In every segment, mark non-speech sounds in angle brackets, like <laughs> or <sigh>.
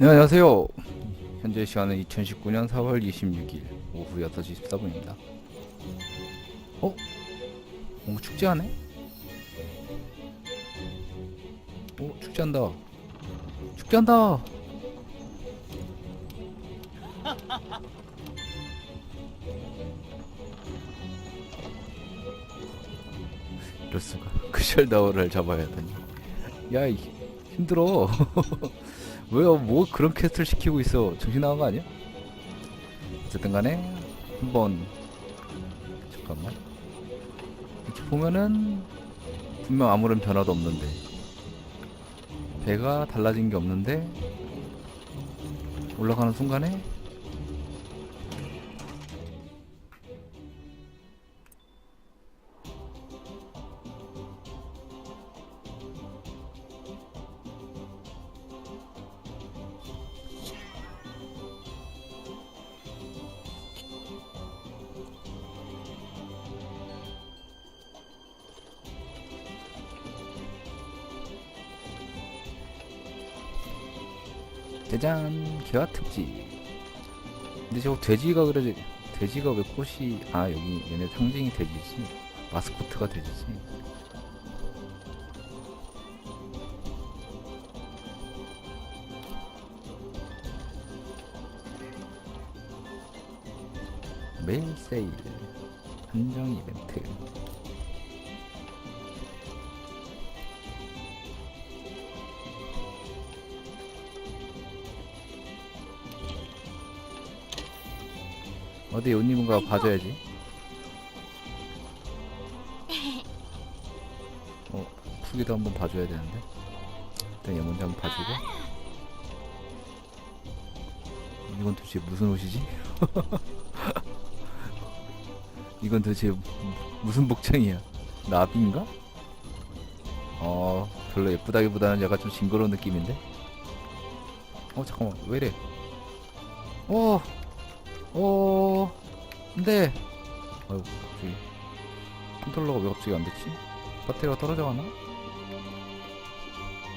네, 안녕하세요. 현재 시간은 2019년 4월 26일 오후 6시 14분입니다. 어? 뭔가 축제하네? 어, 축제한다. 축제한다! 이럴 수가. <laughs> 크셜다워를 잡아야 하다니. 야, 이, 힘들어. <laughs> 왜요? 뭐 그런 퀘스트를 시키고 있어? 정신 나간 거 아니야? 어쨌든 간에 한번 잠깐만 이렇게 보면은 분명 아무런 변화도 없는데 배가 달라진 게 없는데 올라가는 순간에 짜잔 개화 특집. 근데 저거 돼지가 그래 돼지가 왜 꽃이 아 여기 얘네 상징이 돼지지. 마스코트가 돼지지. 메일 세일 한정 이벤트 어디 옷 입은가 봐줘야지. <laughs> 어, 푸기도 한번 봐줘야 되는데. 일단 얘 먼저 한번 봐주고. 이건 도대체 무슨 옷이지? <laughs> 이건 도대체 무- 무슨 복장이야? 나비인가? 어, 별로 예쁘다기보다는 약간 좀 징그러운 느낌인데? 어, 잠깐만, 왜 이래? 어! 어, 근데, 아이고, 갑자기. 컨트롤러가 왜 갑자기 안 됐지? 배터리가 떨어져 가나?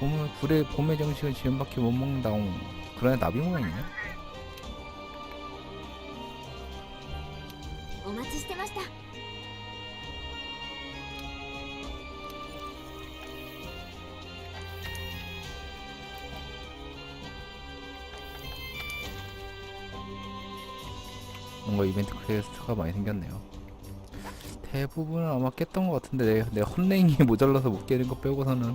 봄의, 불의, 봄의 정식은 지금밖에 못 먹는다옹. 그러네, 나비 모양이네? 뭔가 이벤트 퀘스트가 많이 생겼네요. 대부분은 아마 깼던 것 같은데, 내, 내 헛랭이 <laughs> 모자라서 못 깨는 거 빼고서는.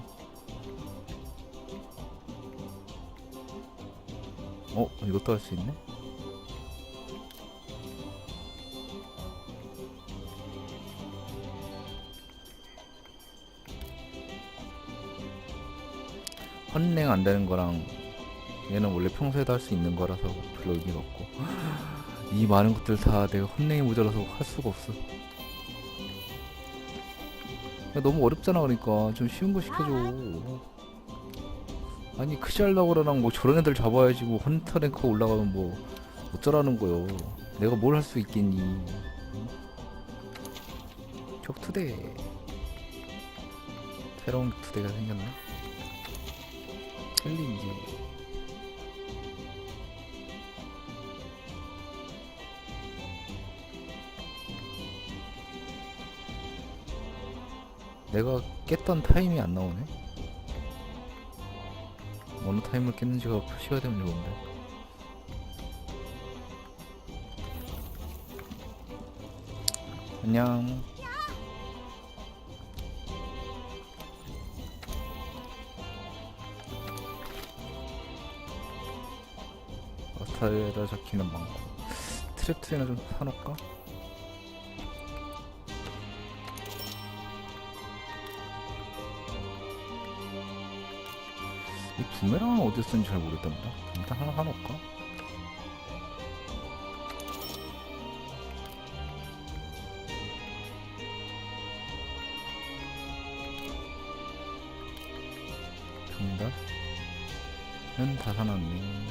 어, 이것도 할 수 있네? 헌랭 안 되는 거랑 얘는 원래 평소에도 할 수 있는 거라서 별로 의미가 없고 이 많은 것들 다 내가 헌랭이 모자라서 할 수가 없어. 야, 너무 어렵잖아 그러니까. 좀 쉬운 거 시켜줘. 아니 크샬라고라랑 뭐 저런 애들 잡아야지 뭐 헌터 랭크 올라가면 뭐 어쩌라는 거요. 내가 뭘 할 수 있겠니? 응? 격투대. 새로운 격투대가 생겼나? 챌린지 내가 깼던 타임이 안 나오네? 어느 타임을 깼는지가 표시가 되면 좋은데. 안녕. 어스타에다 적히는 방법 트랩트리나 좀 사놓을까? 이 부메랑은 어디서 쓰는지 잘 모르겠답니다 일단 하나 사놓을까? 정답은 다 사놨네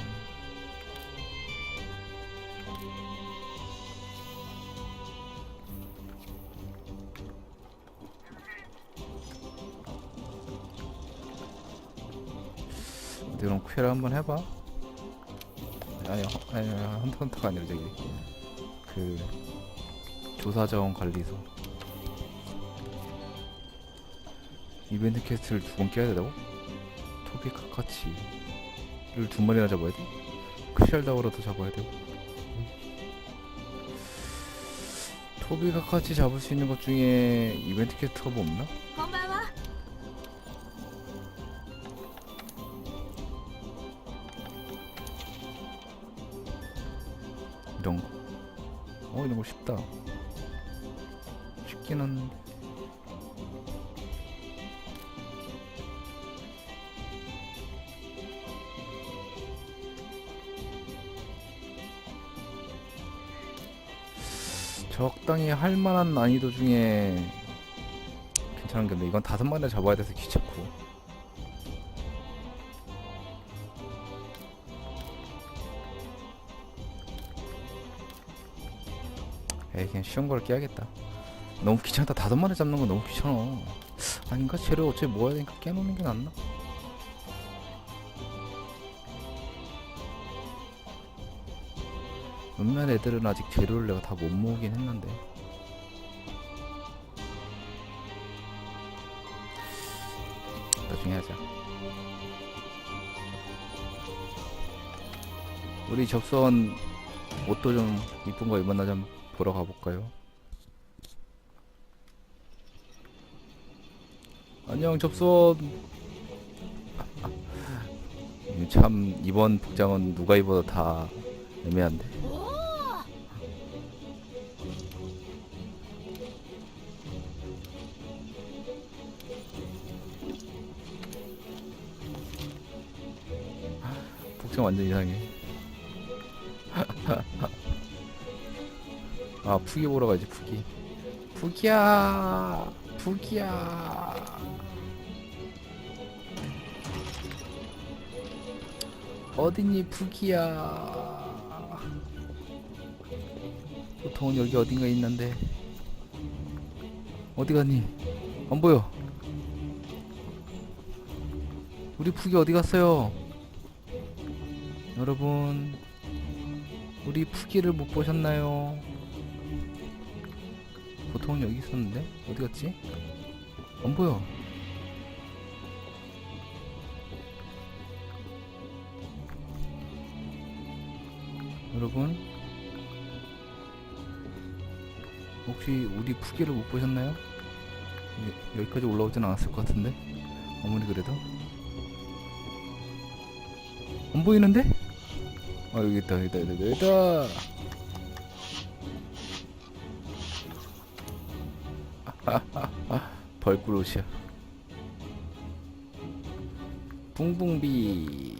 그럼 퀘를 한번 해봐 아니 허- 아니 헌터 헌터가 아니라 저기 그 조사자원 관리소 이벤트 퀘스트를 두 번 깨야 된다고? 토비 카카치를 두 마리나 잡아야 돼? 크샬다워라도 잡아야 되고 토비 카카치 잡을 수 있는 것 중에 이벤트 퀘스트가 뭐 없나? 이런 거. 어 이런 거 쉽다. 한데. 적당히 할 만한 난이도 중에 괜찮은 게 근데 이건 다섯 마리 잡아야 돼서 귀찮고 에이 그냥 쉬운 걸 깨야겠다. 너무 귀찮다. 다섯 마리 잡는 건 너무 귀찮아. 아닌가? 재료 어차피 모아야 되니까 깨놓는 게 낫나? 몇몇 애들은 아직 재료를 내가 다 못 모으긴 했는데. 나중에 하자. 우리 접선 옷도 좀 이쁜 거 입었나 좀 보러 가볼까요? 안녕 접선 <laughs> 참 이번 복장은 누가 입어도 다 애매한데. <laughs> 복장 완전 이상해 아 푸기 보러 가지 푸기. 푸기야 푸기야. 어딨니 푸기야? 보통은 여기 어딘가 있는데. 어디 갔니? 안 보여. 우리 푸기 어디 갔어요? 여러분 우리 푸기를 못 보셨나요? 보통은 여기 있었는데 어디 갔지? 안 보여. 여러분 혹시 우리 푸기를 못 보셨나요? 여- 여기까지 올라오진 않았을 것 같은데 아무리 그래도 안 보이는데? 아 여기 있다 여기 있다 여기 있다 벌꿀옷이야 붕붕비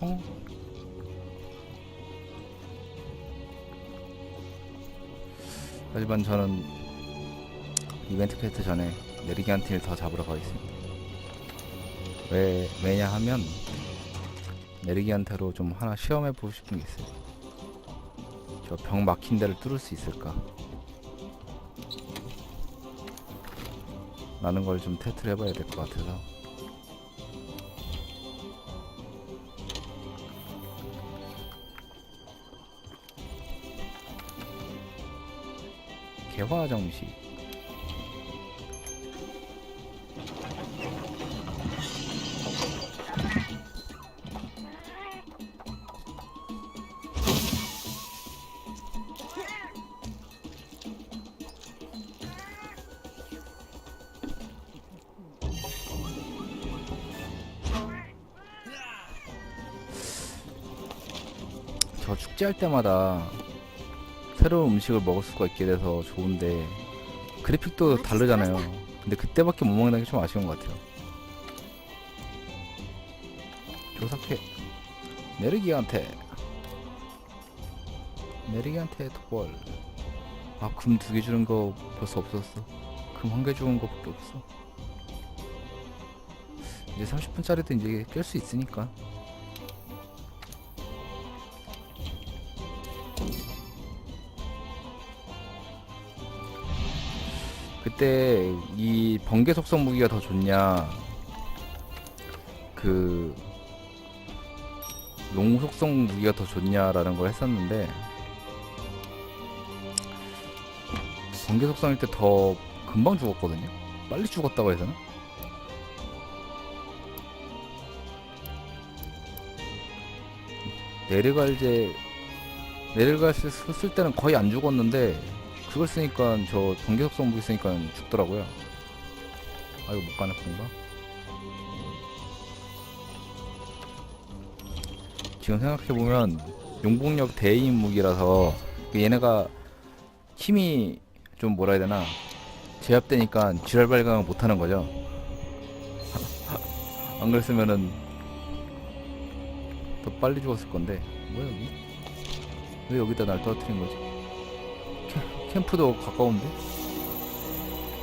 어? 하지만 저는 이벤트 퀘스트 전에 네르기안틴을 더 잡으러 가겠습니다. 왜 왜냐 하면 네르기안테로 좀 하나 시험해 보고 싶은 게 있어요. 저 병 막힌 데를 뚫을 수 있을까? 라는 걸 좀 테스트를 해봐야 될 것 같아서 개화 정식 축제할 때마다 새로운 음식을 먹을 수가 있게 돼서 좋은데 그래픽도 다르잖아요. 근데 그때밖에 못 먹는 게 좀 아쉬운 것 같아요. 조사케 네르기한테 네르기한테 도벌 아금 두 개 주는 거 벌써 없었어. 금 한 개 주는 거밖에 없어. 이제 30분짜리도 이제 깰 수 있으니까 그때 이 번개 속성 무기가 더 좋냐? 그롱 속성 무기가 더 좋냐라는 걸 했었는데 번개 속성일 때 더 금방 죽었거든요. 빨리 죽었다고 해서는 내르갈제 내르갈제 쓸 때는 거의 안 죽었는데 그걸 쓰니까 저 속성 무기 쓰니까 죽더라고요. 아 이거 못 가나 건가? 지금 생각해보면 용복력 대인 무기라서 그 얘네가 힘이 좀 뭐라 해야 되나? 제압되니까 지랄 발광을 못하는 거죠. 안 그랬으면은 더 빨리 죽었을 건데. 뭐야 여기? 왜 여기다 날 떨어뜨린 거지? 캠- 캠프도 가까운데